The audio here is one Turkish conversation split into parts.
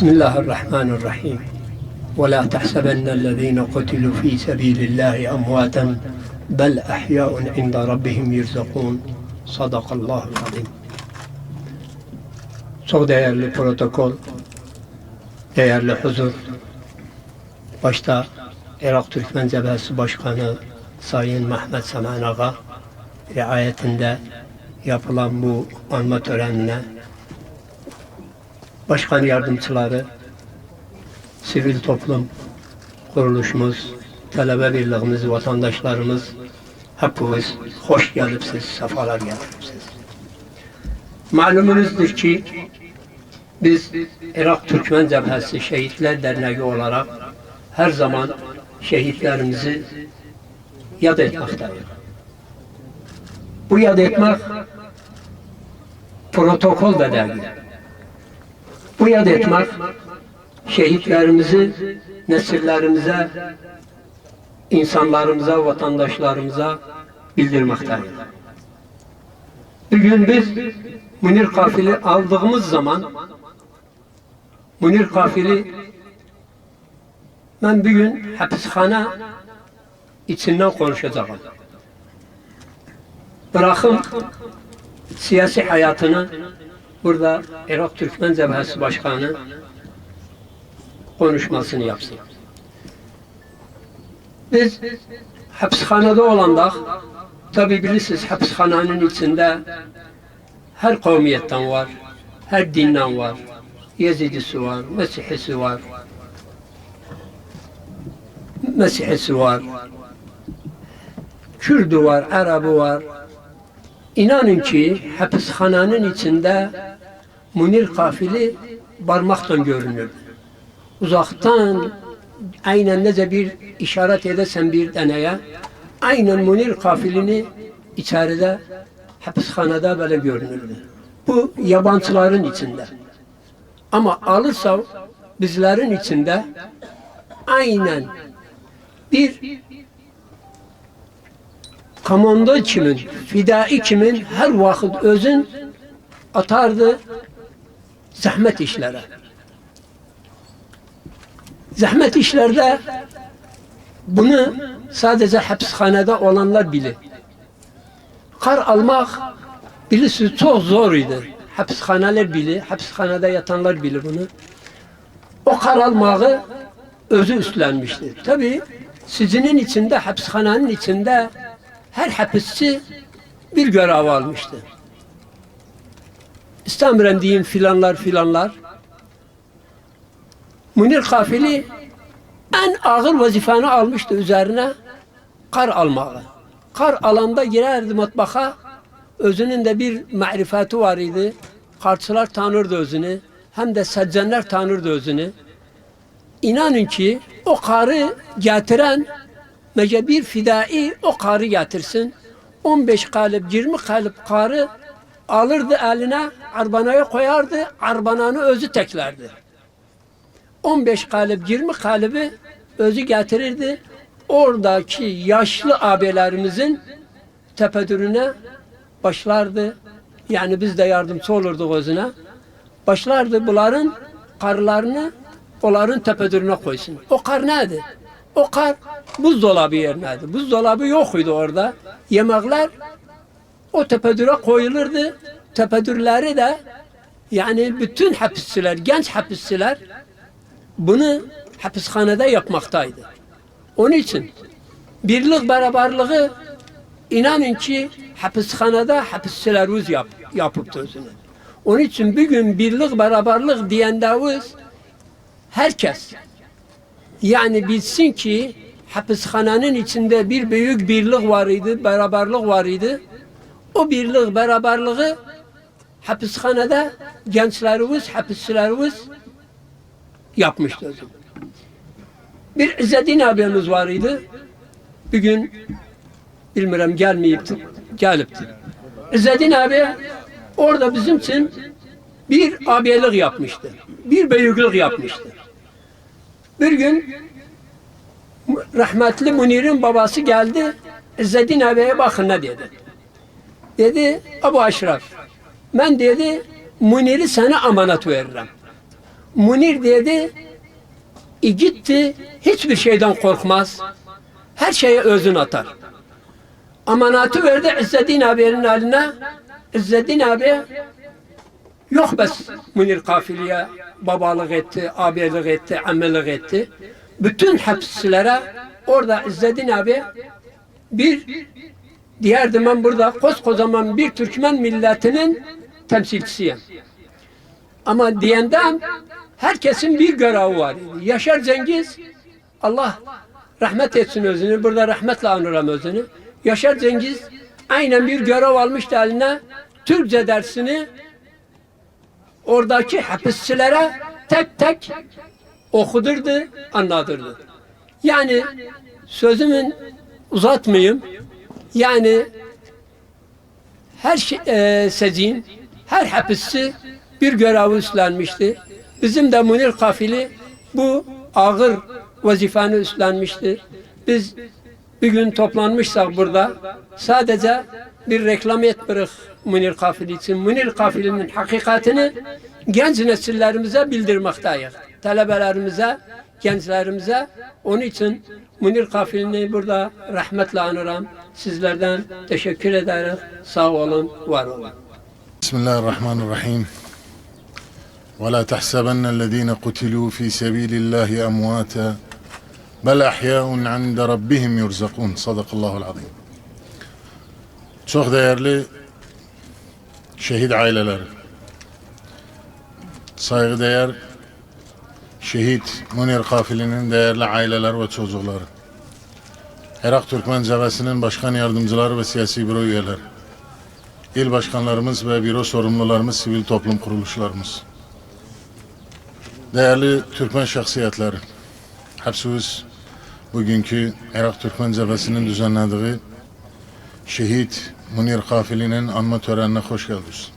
بسم الله الرحمن الرحيم ولا تحسبن الذين قتلوا في سبيل الله أمواتا بل أحياء عند ربهم يرزقون صدق الله العظيم Çok değerli protokol, değerli huzur, başta Irak Türkmen Cebhesi Başkanı Sayın Mehmet Semen Ağa riayetinde yapılan bu anma törenine başkan yardımcıları, sivil toplum kuruluşumuz, talebe birliğimiz, vatandaşlarımız hepiniz hoş gelipsiz, sefalar getiripsiz. Malumunuzdur ki biz Irak Türkmen Cebhesi Şehitler Derneği olarak her zaman şehitlerimizi yad etmektayız. Bu yad etmek protokol değil. Bu yad etmek şehitlerimizi nesillerimize, insanlarımıza, vatandaşlarımıza bildirmekteyiz. Bugün biz Münir Kafili aldığımız zaman Münir Kafili ben bugün hapishane içinden konuşacağım. Bırakın siyasi hayatını burada Irak Türkmen Cebhesi Başkanı konuşmasını yapsın. Biz hapishanede olanda tabi bilirsiniz hapishanenin içinde her kavmiyetten var, her dinden var. Yezidisi var, Mesihisi var, Mesihisi var, Kürdü var, Arabı var. İnanın ki hapishanenin içinde Munir kafili barmaktan görünür. Uzaktan aynen nece bir işaret edersen bir deneye aynen Munir kafilini içeride hapishanede böyle görünürdü. Bu yabancıların içinde. Ama alırsa bizlerin içinde aynen bir komando kimin, fidai kimin her vakit özün atardı zahmet işlere. Zahmet işlerde bunu sadece hapishanede olanlar bilir. Kar almak bilirsiniz çok zor idi. Hapishaneler bilir, hapishanede yatanlar bilir bunu. O kar almağı özü üstlenmişti. Tabi sizinin içinde, hapishanenin içinde her hapisçi bir görev almıştı. İstemiyorum diyeyim filanlar filanlar. Münir Kafili en ağır vazifeni almıştı üzerine kar almağı. Kar alanda girerdi mutfağa. Özünün de bir marifeti var idi. Kartçılar tanırdı özünü. Hem de seccenler tanırdı özünü. İnanın ki o karı getiren mece bir fidai o karı getirsin. 15 kalıp 20 kalıp karı alırdı eline arbanaya koyardı. Arbananı özü teklerdi. 15 kalıp 20 kalıbı özü getirirdi. Oradaki yaşlı abilerimizin tepedürüne başlardı. Yani biz de yardımcı olurduk özüne. Başlardı bunların karlarını onların tepedürüne koysun. O kar neydi? O kar buzdolabı yerineydi. Buzdolabı yokuydu orada. Yemekler o tepedüre koyulurdu. Tepedürleri de yani bütün hapisçiler, genç hapisçiler bunu hapishanede yapmaktaydı. Onun için birlik beraberliği inanın ki hapishanede hapisçilerimiz yap, yapıp özünü. Onun için bugün birlik beraberlik diyendemiz herkes yani bilsin ki hapishanenin içinde bir büyük birlik var idi, beraberlik var idi. O birlik, beraberliği hapishanede gençlerimiz, hapisçilerimiz yapmıştı. Bir İzzeddin abimiz var idi. Bir gün bilmiyorum gelmeyipti, gelipti. İzzeddin abi orada bizim için bir abiyelik yapmıştı. Bir büyüklük yapmıştı. Bir gün rahmetli Munir'in babası geldi. İzzeddin abiye bakın ne dedi. Dedi Abu Aşraf ben dedi Munir'i sana amanet veririm. Munir dedi, e gitti, hiçbir şeyden korkmaz. Her şeye özün atar. Amanatı verdi İzzeddin abinin eline. İzzeddin abi yok bes Munir kafiliye babalık etti, abilik etti, amelik etti. Bütün hapslere orada İzzeddin abi bir diyerdim ben burada koskocaman bir Türkmen milletinin temsilcisiyim. Ama diyenden herkesin bir görevi var. Yaşar Cengiz Allah rahmet etsin özünü. Burada rahmetle anırım özünü. Yaşar Cengiz aynen bir görev almıştı eline. Türkçe dersini oradaki hapisçilere tek tek okudurdu, anlatırdı. Yani sözümün uzatmayayım. Yani her şey, e, sezin, her hapisçi bir görevi üstlenmişti. Bizim de Munir Kafili bu ağır vazifeni üstlenmişti. Biz bir gün toplanmışsak burada sadece bir reklam etmiyoruz Munir Kafili için. Munir Kafili'nin hakikatini genç nesillerimize bildirmekteyiz. Talebelerimize, gençlerimize. Onun için Munir Kafili'ni burada rahmetle anırım. Sizlerden teşekkür ederim. Sağ olun, var olun. بسم الله الرحمن الرحيم ولا تحسبن الذين قتلوا في سبيل الله أمواتا بل أحياء عند ربهم يرزقون صدق الله العظيم Çok değerli şehit aileleri, saygıdeğer şehit Munir Kafili'nin değerli aileler ve çocukları, Irak Türkmen Cebesi'nin başkan yardımcıları ve siyasi büro üyeleri, il başkanlarımız ve büro sorumlularımız, sivil toplum kuruluşlarımız. Değerli Türkmen şahsiyetleri, hepsiniz bugünkü Irak Türkmen Cebesi'nin düzenlediği şehit Munir Kafili'nin anma törenine hoş geldiniz.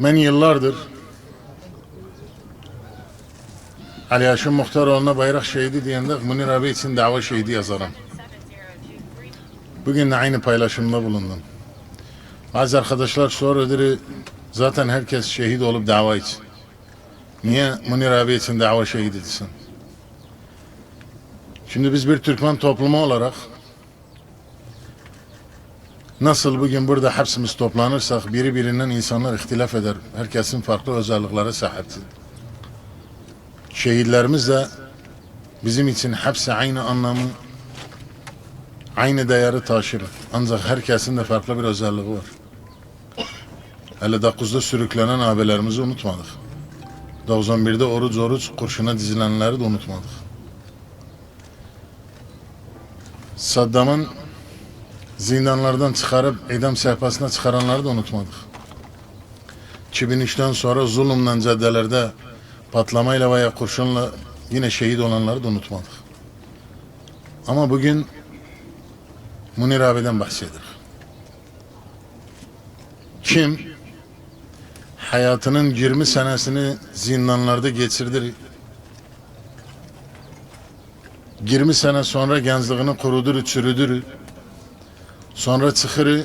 Ben yıllardır Ali Haşim Muhtaroğlu'na bayrak şehidi diyende Munir abi için dava şehidi yazarım. Bugün de aynı paylaşımda bulundum. Bazı arkadaşlar soruyor zaten herkes şehit olup dava için. Niye Munir abi için dava şehidi desin? Şimdi biz bir Türkmen toplumu olarak nasıl bugün burada hepsimiz toplanırsak biri birinden insanlar ihtilaf eder. Herkesin farklı özelliklere sahiptir. Şehitlerimiz de bizim için hepsi aynı anlamı aynı değeri taşır. Ancak herkesin de farklı bir özelliği var. 59'da sürüklenen abilerimizi unutmadık. 91'de oruç oruç kurşuna dizilenleri de unutmadık. Saddam'ın zindanlardan çıkarıp idam sehpasına çıkaranları da unutmadık. 2003'ten sonra zulümle caddelerde patlamayla veya kurşunla yine şehit olanları da unutmadık. Ama bugün Munir abiden bahsediyor. Kim hayatının 20 senesini zindanlarda geçirdi. 20 sene sonra gençliğini kurudur, çürüdür. Sonra çıkır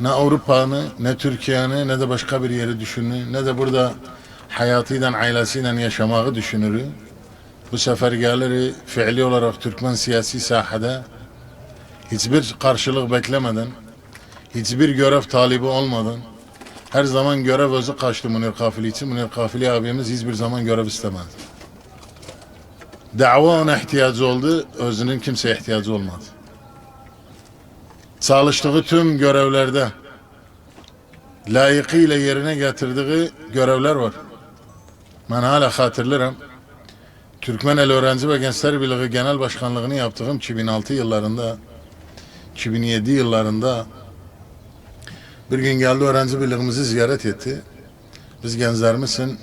ne Avrupa'nı, ne Türkiye'ni, ne de başka bir yeri düşünür. Ne de burada hayatıyla, ailesiyle yaşamağı düşünür. Bu sefer gelir fiili olarak Türkmen siyasi sahada hiçbir karşılık beklemeden, hiçbir görev talibi olmadan, her zaman görev özü kaçtı Munir Kafili için. Munir Kafili abimiz hiçbir zaman görev istemedi. Dava ona ihtiyacı oldu, özünün kimseye ihtiyacı olmadı. Çalıştığı tüm görevlerde layıkıyla yerine getirdiği görevler var. Ben hala hatırlarım. Türkmen El Öğrenci ve Gençler Birliği Genel Başkanlığını yaptığım 2006 yıllarında 2007 yıllarında bir gün geldi öğrenci birliğimizi ziyaret etti. Biz gençlerimizin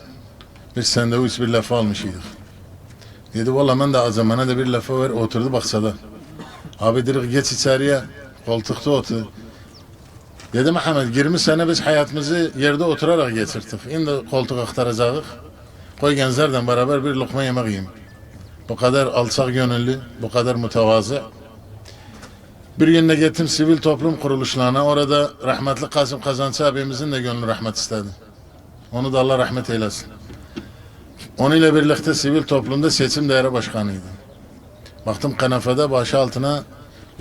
bir sandviç bir lafa almışydık. Dedi valla ben de azamana da bir lafa ver oturdu baksada. Abi dedik geç içeriye koltukta otur. Dedi Mehmet 20 sene biz hayatımızı yerde oturarak geçirdik. Şimdi koltuk aktaracağız. Koy gençlerden beraber bir lokma yemek yiyeyim. Bu kadar alçak gönüllü, bu kadar mütevazı. Bir gün de gittim sivil toplum kuruluşlarına. Orada rahmetli Kasım Kazançı abimizin de gönlü rahmet istedi. Onu da Allah rahmet eylesin. Onunla birlikte sivil toplumda seçim daire başkanıydı. Baktım kanafede başı altına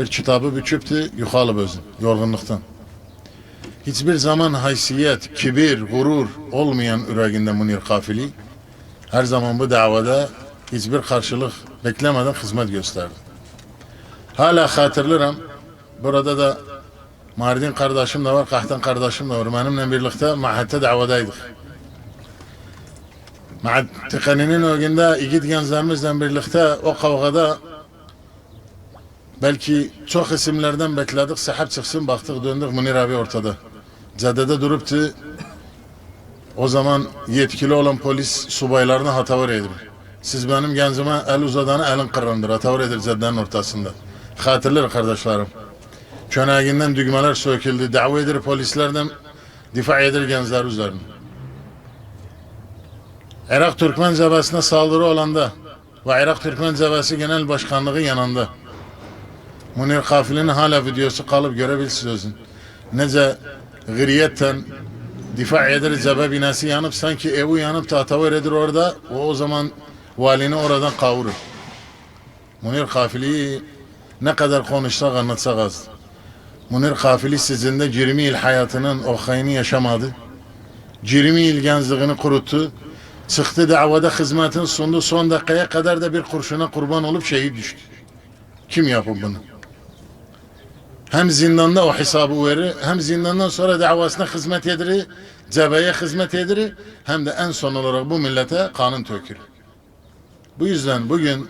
bir kitabı büküptü, yukarı özüm, yorgunluktan. Hiçbir zaman haysiyet, kibir, gurur olmayan yüreğinde Munir Kafili, her zaman bu davada hiçbir karşılık beklemeden hizmet gösterdi. Hala hatırlarım, burada da Mardin kardeşim de var, Kahtan kardeşim de var. Benimle birlikte mahette davadaydık. Mahattikanenin o günde İgit gençlerimizle birlikte o kavgada belki çok isimlerden bekledik. Sahip çıksın baktık döndük Munir abi ortada. Caddede duruptu. O zaman yetkili olan polis subaylarına hata edir. Siz benim gencime el uzadana elin kırındır. Hata edir caddenin ortasında. Hatırlar kardeşlerim. Çöneğinden düğmeler söküldü. Dava edir polislerden difa edir gençler üzerine. Irak Türkmen cebesine saldırı olanda ve Irak Türkmen cebesi genel başkanlığı yanında. Munir Kafil'in hala videosu kalıp görebilirsiniz özün. Nece gıriyetten difa eder cebe binası yanıp sanki evi yanıp tahtavır edir orada o o zaman valini oradan kavurur. Munir Kafil'i ne kadar konuşsak anlatsak az. Munir Kafili sizin de 20 yıl hayatının o hayını yaşamadı. 20 yıl gençliğini kuruttu. Çıktı davada hizmetin sundu. Son dakikaya kadar da bir kurşuna kurban olup şehit düştü. Kim yapıp bunu? Hem zindanda o hesabı verir, hem zindandan sonra davasına hizmet edilir, cebeye hizmet edilir, hem de en son olarak bu millete kanın tökür. Bu yüzden bugün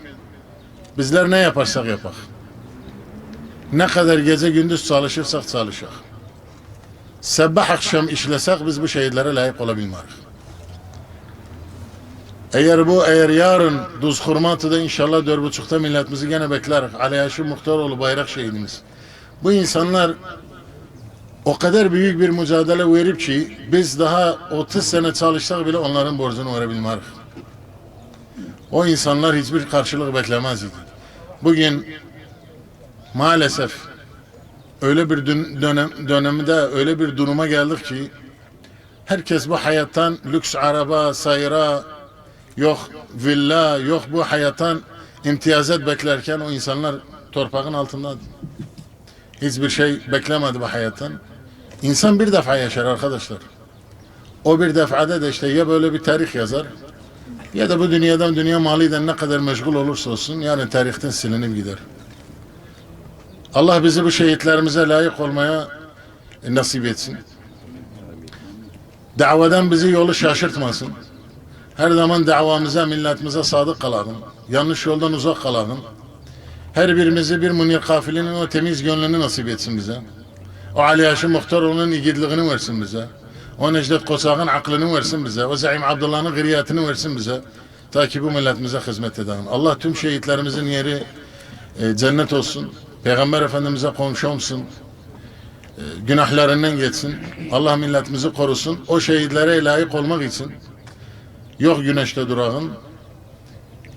bizler ne yaparsak yapak. Ne kadar gece gündüz çalışırsak çalışak. Sabah akşam işlesek biz bu şehirlere layık olabilmeyiz. Eğer bu eğer yarın Duz Hurmatı'da inşallah dört buçukta milletimizi gene bekleriz. Ali Yaşım Muhtaroğlu bayrak şehidimiz. Bu insanlar o kadar büyük bir mücadele verip ki biz daha 30 sene çalışsak bile onların borcunu verebilmeyiz. O insanlar hiçbir karşılık beklemez idi. Bugün maalesef öyle bir dön- dönem dönemde öyle bir duruma geldik ki herkes bu hayattan lüks araba, sayra, yok villa, yok bu hayattan imtiyazat beklerken o insanlar torpağın altında hiçbir şey beklemedi bu hayattan. İnsan bir defa yaşar arkadaşlar. O bir defada da işte ya böyle bir tarih yazar ya da bu dünyadan dünya malıyla ne kadar meşgul olursa olsun yani tarihten silinip gider. Allah bizi bu şehitlerimize layık olmaya nasip etsin. Davadan bizi yolu şaşırtmasın. Her zaman davamıza, milletimize sadık kalalım. Yanlış yoldan uzak kalalım. Her birimizi bir Munir Kafili'nin o temiz gönlünü nasip etsin bize. O Ali Yaşım Muhtaroğlu'nun igidliğini versin bize. O Necdet Kosak'ın aklını versin bize. O Zaim Abdullah'ın gıriyatını versin bize. Ta ki bu milletimize hizmet edelim. Allah tüm şehitlerimizin yeri e, cennet olsun. Peygamber Efendimiz'e komşu olsun. E, günahlarından geçsin. Allah milletimizi korusun. O şehitlere layık olmak için yok güneşte durağın,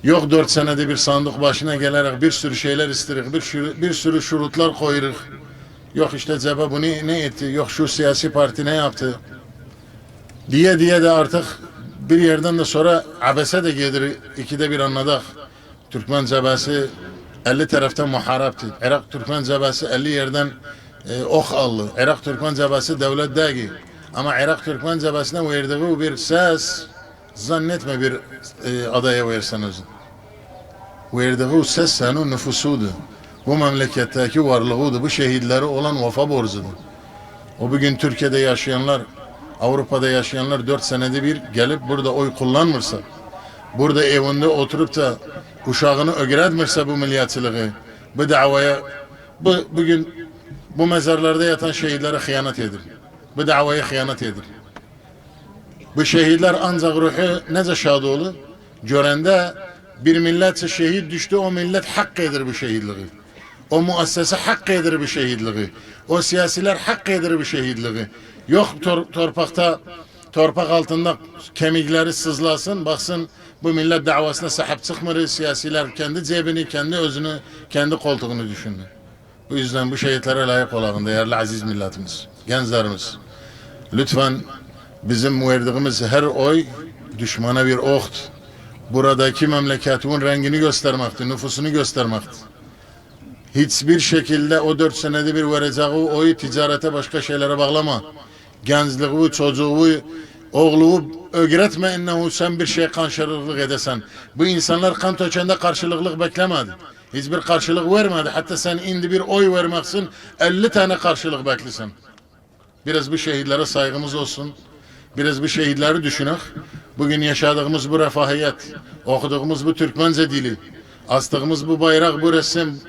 yok dört senede bir sandık başına gelerek bir sürü şeyler isterik, bir sürü, bir sürü şurutlar koyuruk. Yok işte cebe bu ne, etti, yok şu siyasi parti ne yaptı. Diye diye de artık bir yerden de sonra abese de gelir ikide bir anladık. Türkmen cebesi 50 taraftan muharaptı. Irak Türkmen cebesi 50 yerden e, ok aldı. Irak Türkmen cebesi devlet değil. Ama Irak Türkmen cebesine verdiği bir ses zannetme bir e, adaya versen özün. Verdiği ses senin nüfusudu. Bu memleketteki varlığıdı. Bu şehitleri olan vefa borcudur. O bugün Türkiye'de yaşayanlar, Avrupa'da yaşayanlar dört senede bir gelip burada oy kullanmırsa, burada evinde oturup da uşağını ögretmirse bu milliyetçiliği, bu davaya, bu, bugün bu mezarlarda yatan şehitlere hıyanet edir. Bu davaya hıyanet edir. Bu şehitler ancak ruhu nece şad olur? Görende bir milletse şehit düştü, o millet hak edir bu şehitliği. O muassese hak edir bu şehitliği. O siyasiler hak edir bu şehitliği. Yok tor torpakta, torpak altında kemikleri sızlasın, baksın bu millet davasına sahip çıkmıyor. Siyasiler kendi cebini, kendi özünü, kendi koltuğunu düşünür. Bu yüzden bu şehitlere layık olalım değerli aziz milletimiz, gençlerimiz. Lütfen bizim verdiğimiz her oy düşmana bir okt. Buradaki memleketimin rengini göstermekti, nüfusunu göstermekti. Hiçbir şekilde o dört senede bir vereceği oyu ticarete başka şeylere bağlama. Gençliği, çocuğu, oğlu öğretme ennehu sen bir şey karşılıklık edesen. Bu insanlar kan tökende karşılıklık beklemedi. Hiçbir karşılık vermedi. Hatta sen indi bir oy vermeksin 50 tane karşılık beklisin. Biraz bu şehitlere saygımız olsun. Biraz bu şehitleri düşünək. Bugün yaşadığımız bu refahiyet, okuduğumuz bu Türkmence dili, astığımız bu bayrak, bu resim,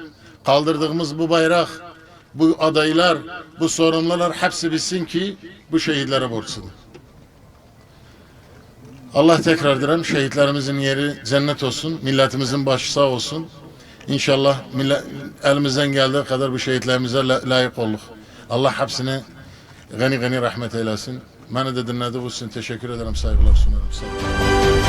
kaldırdığımız bu bayrak, bu adaylar, bu sorumlular hepsi bilsin ki bu şehitlere borçludur. Allah tekrar dilerim şehitlerimizin yeri cennet olsun, milletimizin başı sağ olsun. İnşallah millet, elimizden geldiği kadar bu şehitlerimize la- layık olduk. Allah hepsine gani gani rahmet eylesin. Beni de dinlediğiniz için teşekkür ederim, saygılar sunarım. Sağ.